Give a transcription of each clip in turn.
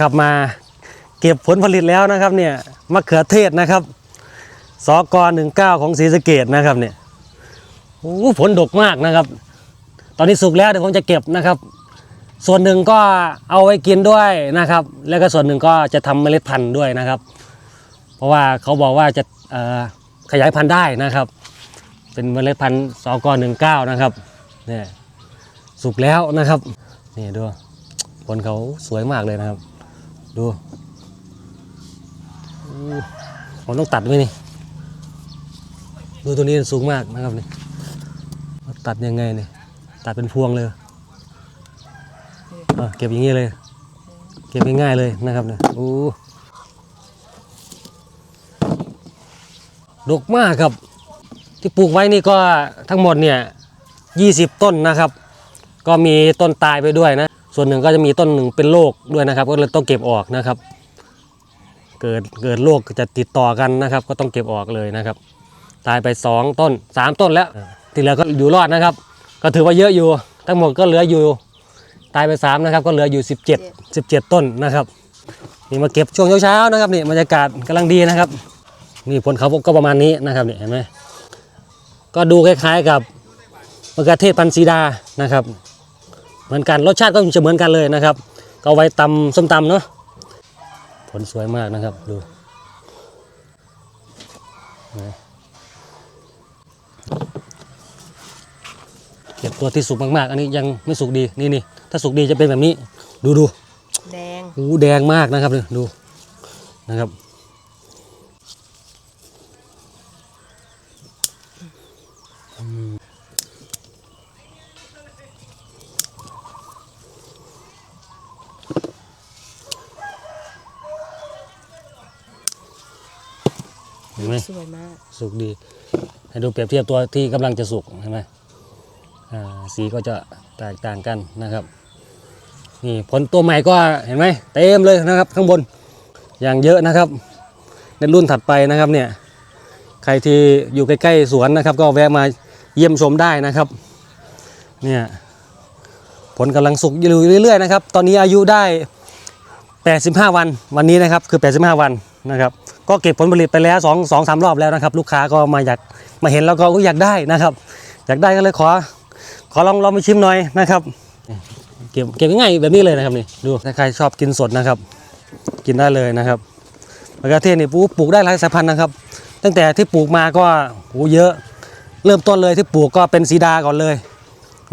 ขับมาเก็บผลผลิตแล้วนะครับเนี่ยมะเขือเทศนะครับสกรหนึ่งเก้าของศรีสะเกดนะครับเนี่ยโอ้ผลดกมากนะครับ ตอนนี้สุกแล้วเดี๋ยวผมจะเก็บนะครับ ส่วนหนึ่งก็เอาไว้กินด้วยนะครับ แล้วก็ส่วนหนึ่งก็จะทำเมล็ดพันธุ์ด้วยนะครับ เพราะว่าเขาบอกว่าจะขยายพันธุ์ได้นะครับ เป็นเมล็ดพันธุ์สกหนึ่งเก้านะครับเนี่ยสุกแล้วนะครับนี่ดูผลเขาสวยมากเลยนะครับ ดูผมต้องตัดไหมนี่ ดูตัวนี้สูงมากนะครับนี่ตัดยังไงเนี่ยตัดเป็นพวงเลยเก็บอย่างนี้เลย เก็บง่ายๆเลยนะครับเนี่ยโอ้ดกมากครับ ที่ปลูกไว้นี่ก็ทั้งหมดเนี่ย 20 ต้นนะครับ ก็มีต้นตายไปด้วยนะ ส่วนหนึ่งก็จะมีต้นหนึ่งเป็นโรคด้วยนะครับ ก็เลยต้องเก็บออกนะครับ เกิดเกิดโรคจะติดต่อกันนะครับ ก็ต้องเก็บออกเลยนะครับ ตายไป 2 ต้น 3 ต้นแล้วที่เหลือก็อยู่รอดนะครับ ก็ถือว่าเยอะอยู่ ทั้งหมดก็เหลืออยู่ตายไป 3 นะครับ ก็เหลืออยู่ 17 17 ต้นนะครับนี่มาเก็บช่วงเช้าๆนะครับนี่บรรยากาศกำลังดีนะครับ นี่ผลเขาก็ประมาณนี้นะครับนี่เห็นไหมก็ดูคล้ายๆกับมะเขือเทศพันธุ์สีดานะครับ เหมือนกันรสชาติก็จะเหมือนกันเลยนะครับก็เอาไว้ตำส้มตำเนาะผลสวยมากนะครับดูนะเก็บตัวที่สุกมากๆ อันนี้ยังไม่สุกดีนี่นี่ถ้าสุกดีจะเป็นแบบนี้ ดูดูแดงหูแดงมากนะครับเนี่ยดูนะครับเห็ ไหมสวยมาก สุกดี ให้ดูเปรียบเทียบตัวที่กำลังจะสุกเห็นไหมอ่าสีก็จะแตกต่างกันนะครับนี่ผลตัวใหม่ก็เห็นไหมเต็มเลยนะครับ ข้างบนอย่างเยอะนะครับ ในรุ่นถัดไปนะครับเนี่ยใครที่อยู่ใกล้ๆสวนนะครับ ก็แวะมาเยี่ยมชมได้นะครับเนี่ยผลกำลังสุกอยู่เรื่อยๆนะครับ ตอนนี้อายุได้ 85 วันวันนี้นะครับคือ 85 วัน นะครับ ก็เก็บผลผลิตไปแล้ว2 2 3รอบแล้วนะครับ ลูกค้าก็มาอยากมาเห็นแล้วก็อยอยากได้นะครับ อยากได้ก็เลยขอ ขอลองลองไปชิมหน่อยนะครับ เก็บเก็บง่ายแบบนี้เลยนะครับนี่ดูถ้าใครชอบกินสดนะครับ กินได้เลยนะครับมะเขือเทศนี่ปลูกปลูกได้หลายสายพันธุ์นะครับ ตั้งแต่ที่ปลูกมาก็โหเยอะ เริ่มต้นเลยที่ปลูกก็เป็นสีดาก่อนเลย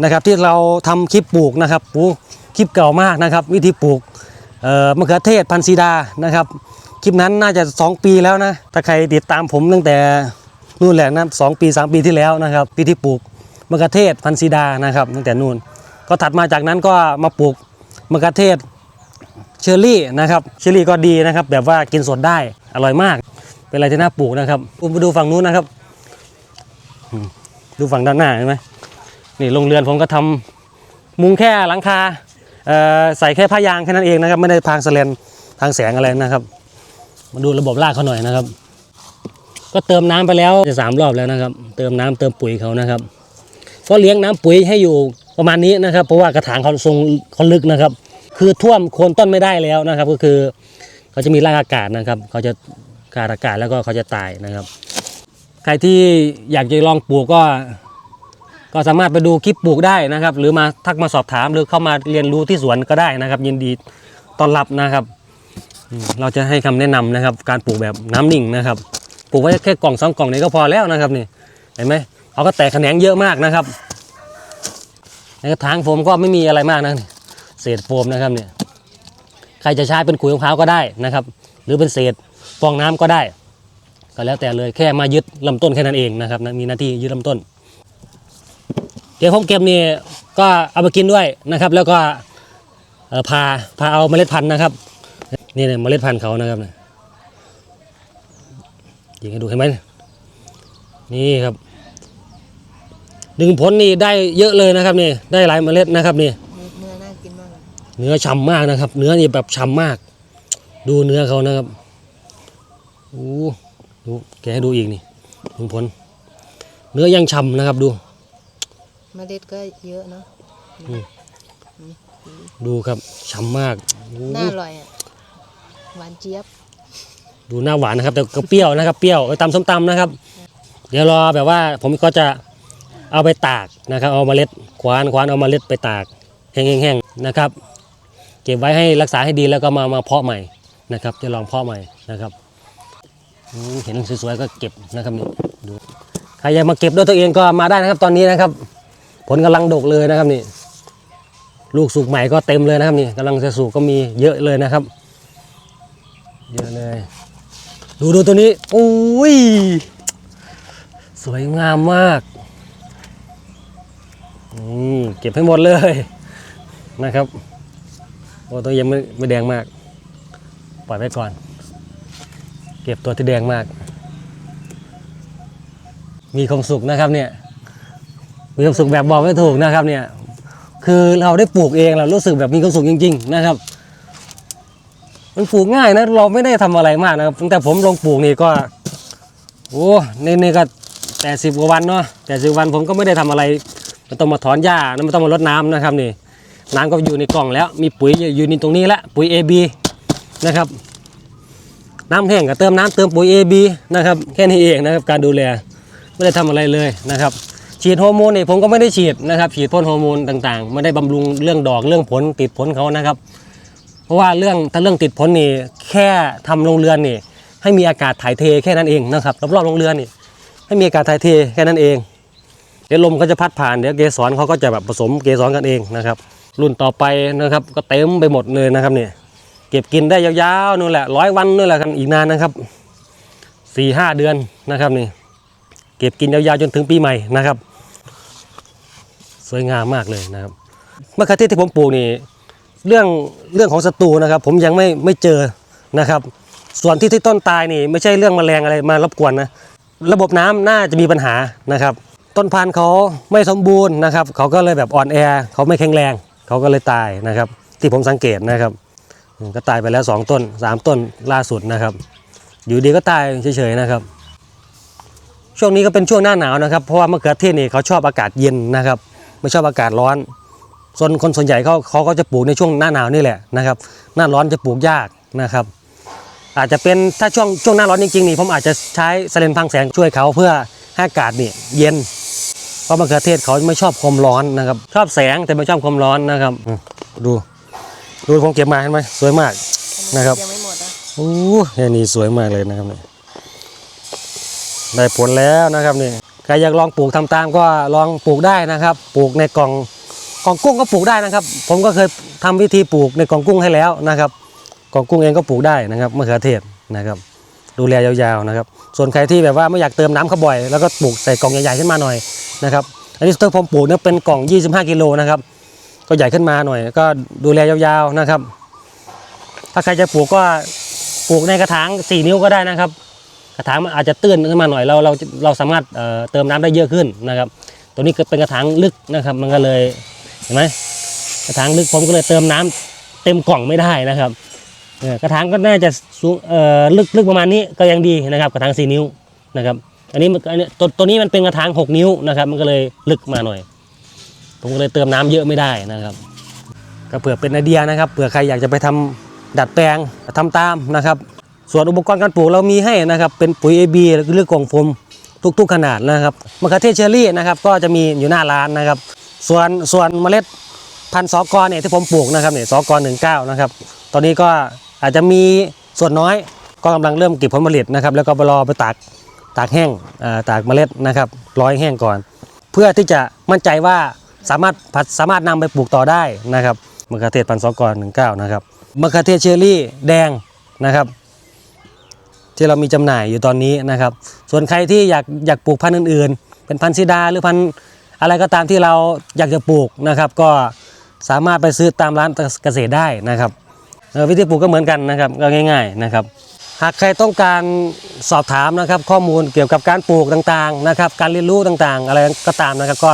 นะครับ ที่เราทำคลิปปลูกนะครับปูคลิปเก่ามากนะครับ วิธีปลูกเอ่อมะเขือเทศพันธุ์สีดานะครับ คลิปนั้นน่าจะ 2 ปีแล้วนะ ถ้าใครติดตามผมตั้งแต่นู่นแหละนะสองปี 3 ปีที่แล้วนะครับปีที่ปลูกมะเขือเทศพันธุ์สีดานะครับ ตั้งแต่นู่น ก็ถัดมาจากนั้นก็มาปลูกมะเขือเทศเชอร์รี่นะครับเชอร์รี่ก็ดีนะครับ แบบว่ากินสดได้อร่อยมาก เป็นอะไรที่น่าปลูกนะครับคุณไปดูฝั่งนู้นนะครับ ดูฝั่งด้านหน้าเห็นไหมนี่โรงเรือนผมก็ทำมุงแค่หลังคาใส่แค่ผ้ายางแค่นั้นเองนะครับ ไม่ได้พางสแลนพางแสงอะไรนะครับ มาดูระบบรากเขาหน่อยนะครับ ก็เติมน้ำไปแล้วจะสามรอบแล้วนะครับ เติมน้ำเติมปุ๋ยเขานะครับก็เลี้ยงน้ำปุ๋ยให้อยู่ประมาณนี้นะครับ เพราะว่ากระถางเขาทรงเขาลึกนะครับ คือท่วมโคนต้นไม่ได้แล้วนะครับ ก็คือเขาจะมีรากอากาศนะครับ เขาจะขาดอากาศแล้วก็เขาจะตายนะครับ ใครที่อยากจะลองปลูกก็ ก็สามารถไปดูคลิปปลูกได้นะครับ หรือมาทักมาสอบถามหรือเข้ามาเรียนรู้ที่สวนก็ได้นะครับ ยินดีต้อนรับนะครับ เราจะให้คำแนะนำนะครับ การปลูกแบบน้ำนิ่งนะครับ ปลูกไว้แค่กล่องสองกล่องนี้ก็พอแล้วนะครับนี่เห็นไหมเขาก็แตกแขนงเยอะมากนะครับในกระถางโฟมก็ไม่มีอะไรมากนะเศษโฟมนะครับเนี่ยใครจะใช้เป็นขุยมะพร้าวก็ได้นะครับ หรือเป็นเศษฟองน้ำก็ได้ ก็แล้วแต่เลยแค่มายึดลำต้นแค่นั้นเองนะครับนะมีหน้าที่ยึดลำต้น เดี๋ยวผมเก็บนี่ก็เอามากินด้วยนะครับ แล้วก็พาพาเอาเมล็ดพันธุ์นะครับ นี่เนี่ยเมล็ดพันธุ์เขานะครับเนี่ยยิงให้ดูเห็นไหมนี่ครับหนึ่งผลนี่ได้เยอะเลยนะครับนี่ได้หลายเมล็ดนะครับนี่เนื้อน่ากินมากเลยเนื้อฉ่ำมากนะครับ เนื้อนี่แบบฉ่ำมาก ดูเนื้อเขานะครับโอ้ดูแกะให้ดูอีกนี่หนึ่งผล เนื้อยังฉ่ำนะครับดูเมล็ดก็เยอะเนาะดูครับฉ่ำมากโอ้น่าอร่อยอะ หวานเจี๊ยบ ดูหน้าหวานนะครับ แต่ก็เปรี้ยวนะครับเปรี้ยวไปตำส้มตำนะครับ เดี๋ยวรอแบบว่าผมก็จะเอาไปตากนะครับ เอาเมล็ดควานควานเอาเมล็ดไปตากแห้งๆๆนะครับ เก็บไว้ให้รักษาให้ดีแล้วก็มามาเพาะใหม่นะครับจะลองเพาะใหม่นะครับอืมเห็นสวยๆก็เก็บนะครับนี่ดูใครอยากมาเก็บด้วยตัวเองก็มาได้นะครับ ตอนนี้นะครับ ผลกำลังดกเลยนะครับนี่ ลูกสุกใหม่ก็เต็มเลยนะครับนี่กำลังจะสุกก็มีเยอะเลยนะครับ เยอะเลย ดูดูตัวนี้โอ้ย สวยงามมากอืมเก็บให้หมดเลยนะครับโอ้ตัวยังไม่ไม่แดงมาก ปล่อยไว้ก่อน เก็บตัวที่แดงมาก มีความสุขนะครับเนี่ยมีความสุขแบบบอกไม่ถูกนะครับเนี่ยคือเราได้ปลูกเองเรารู้สึกแบบมีความสุขจริง ๆ นะครับ มันปลูกง่ายนะเราไม่ได้ทำอะไรมากนะครับตั้งแต่ผมลงปลูกนี่ก็โอ้นี่นี่ก็แปดสิบกว่าวันเนาะแปดสิบวันผมก็ไม่ได้ทำอะไรไม่ต้องมาถอนหญ้าไม่ต้องมารดน้ำนะครับนี่น้ำก็อยู่ในกล่องแล้ว มีปุ๋ยอยู่ในตรงนี้แล้วปุ๋ย AB นะครับ น้ำแห้งก็เติมน้ำเติมปุ๋ย AB นะครับแค่นี้เองนะครับการดูแลไม่ได้ทำอะไรเลยนะครับฉีดฮอร์โมนนี่ผมก็ไม่ได้ฉีดนะครับ ฉีดพ่นฮอร์โมนต่างๆ ไม่ได้บำรุงเรื่องดอกเรื่องผลติดผลเขานะครับ ราะว่าเรื่องถ้าเรื่องติดผลนี่แค่ทำโรงเรือนนี่ ให้มีอากาศถ่ายเทแค่นั้นเองนะครับรอบๆโรงเรือนนี่ ให้มีอากาศถ่ายเทแค่นั้นเอง เดี๋ยวลมก็จะพัดผ่านเดี๋ยวเกสรเขาก็จะแบบผสมเกสรกันเองนะครับ รุ่นต่อไปนะครับก็เต็มไปหมดเลยนะครับเนี่ยเก็บกินได้ยาวๆนู่นแหละร้อยวันนู่นแหละกันอีกนานนะครับสี่ห้าเดือนนะครับนี่เก็บกินยาวๆจนถึงปีใหม่นะครับ สวยงามมากเลยนะครับมะเขือเทศที่ผมปลูกนี่ เรื่องเรื่องของศัตรูนะครับ ผมยังไม่ไม่เจอนะครับ ส่วนที่ที่ต้นตายนี่ไม่ใช่เรื่องแมลงอะไรมารบกวนนะระบบน้ำน่าจะมีปัญหานะครับ ต้นพันธุ์เขาไม่สมบูรณ์นะครับเขาก็เลยแบบอ่อนแอเขาไม่แข็งแรงเขาก็เลยตายนะครับ ที่ผมสังเกตนะครับก็ตายไปแล้ว 2 ต้น 3 ต้นล่าสุดนะครับ อยู่ดีก็ตายเฉยๆนะครับ ช่วงนี้ก็เป็นช่วงหน้าหนาวนะครับ เพราะว่ามะเขือเทศนี่เขาชอบอากาศเย็นนะครับ ไม่ชอบอากาศร้อน ส่วนคนส่วนใหญ่เขาเขาก็จะปลูกในช่วงหน้าหนาวนี่แหละนะครับ หน้าร้อนจะปลูกยากนะครับ อาจจะเป็นถ้าช่วงช่วงหน้าร้อนจริงๆนี่ผมอาจจะใช้สเลนพังแสงช่วยเขาเพื่อให้อากาศนี่เย็น เพราะมะเขือเทศเขาไม่ชอบความร้อนนะครับ ชอบแสงแต่ไม่ชอบความร้อนนะครับอืมดูดูผมเก็บมาเห็นไหมสวยมากนะครับยังไม่หมดนะโอ้แค่นี้สวยมากเลยนะครับเนี่ยได้ผลแล้วนะครับนี่ใครอยากลองปลูกทำตามก็ลองปลูกได้นะครับ ปลูกในกล่อง กองกุ้งก็ปลูกได้นะครับ ผมก็เคยทำวิธีปลูกในกองกุ้งให้แล้วนะครับกองกุ้งเองก็ปลูกได้นะครับมะเขือเทศนะครับ ดูแลยาวๆนะครับ ส่วนใครที่แบบว่าไม่อยากเติมน้ำเขาบ่อย แล้วก็ปลูกใส่กล่องใหญ่ๆขึ้นมาหน่อยนะครับอันนี้ที่ผมปลูกเนี่ยเป็นกล่อง 25 กิโลนะครับ ก็ใหญ่ขึ้นมาหน่อย ก็ดูแลยาวๆนะครับ ถ้าใครจะปลูกก็ปลูกในกระถาง 4 นิ้วก็ได้นะครับ กระถางมันอาจจะตื้นขึ้นมาหน่อยเราเราเราสามารถเเติมน้ำได้เยอะขึ้นนะครับ ตัวนี้ก็เป็นกระถางลึกนะครับ มันก็เลย เห็นไหมกระถางลึกผมก็เลยเติมน้ำเต็มกล่องไม่ได้นะครับกระถางก็น่าจะสูงลึกลึกประมาณนี้ก็ยังดีนะครับ กระถาง4นิ้วนะครับ อันนี้ตัวตัวนี้มันเป็นกระถาง6นิ้วนะครับ มันก็เลยลึกมาหน่อย ผมก็เลยเติมน้ำเยอะไม่ได้นะครับ ก็เผื่อเป็นไอเดียนะครับเผื่อใครอยากจะไปทำดัดแปลงทำตามนะครับ ส่วนอุปกรณ์การปลูกเรามีให้นะครับ เป็นปุ๋ย AB หรืออกล่องโฟมทุก ๆ ขนาดนะครับมะเขือเทศเชอรี่นะครับ ก็จะมีอยู่หน้าร้านนะครับ ส่วนส่วนเมล็ดพันธุ์สอกรเนี่ยที่ผมปลูกนะครับเนี่ยสอกรหนึ่งเก้านะครับ ตอนนี้ก็อาจจะมีส่วนน้อยก็กำลังเริ่มเก็บผลผลิตนะครับ แล้วก็รอไปตากตากแห้งตากเมล็ดนะครับร้อยแห้งก่อน เพื่อที่จะมั่นใจว่าสามารถผัดสามารถนำไปปลูกต่อได้นะครับมะเขือเทศพันธุ์สอกรหนึ่งเก้านะครับมะเขือเทศเชอรี่แดงนะครับ ที่เรามีจำหน่ายอยู่ตอนนี้นะครับ ส่วนใครที่อยากอยากปลูกพันธุ์อื่น ๆ เป็นพันธุ์ซีดาหรือพันธุ์ อะไรก็ตามที่เราอยากจะปลูกนะครับ ก็สามารถไปซื้อตามร้านเกษตรได้นะครับวิธีปลูกก็เหมือนกันนะครับก็ง่าย ๆนะครับ หากใครต้องการสอบถามนะครับ ข้อมูลเกี่ยวกับการปลูกต่างๆนะครับ การเรียนรู้ต่างๆ อะไรก็ตามนะครับ ก็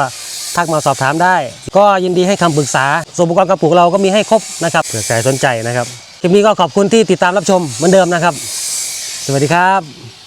ทักมาสอบถามได้ ก็ยินดีให้คำปรึกษาส่วนอุปกรณ์การปลูกเราก็มีให้ครบนะครับเผื่อใครสนใจนะครับคลิปนี้ก็ขอบคุณที่ติดตามรับชมเหมือนเดิมนะครับ สวัสดีครับ